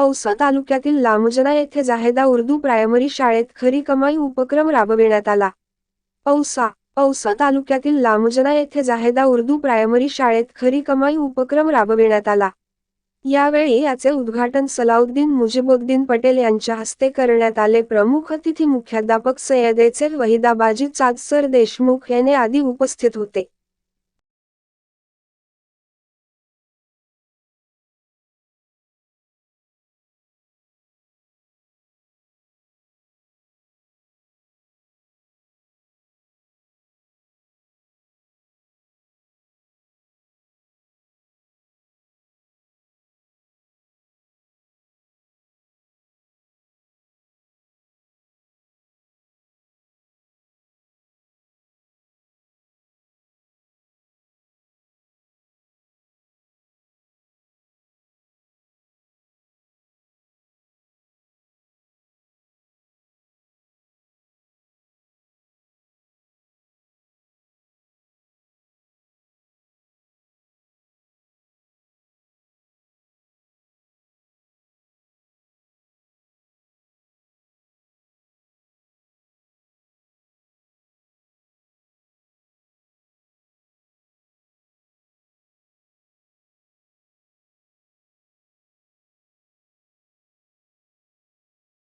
औसा तालुक्यातील लामजना येथे जाहेदा उर्दू प्रायमरी शाळेत खरी कमाई उपक्रम राबविण्यात आला. औसा औसा तालुक्यातील लामजना येथे जाहेदा उर्दू प्रायमरी शाळेत खरी कमाई उपक्रम राबविण्यात आला. यावेळी याचे उद्घाटन सलाउद्दीन मुजिबुद्दीन पटेल यांच्या हस्ते करण्यात आले. प्रमुख अतिथी मुख्याध्यापक सय्यदेचे वहिदाबाजी चादसर देशमुख याने आदी उपस्थित होते.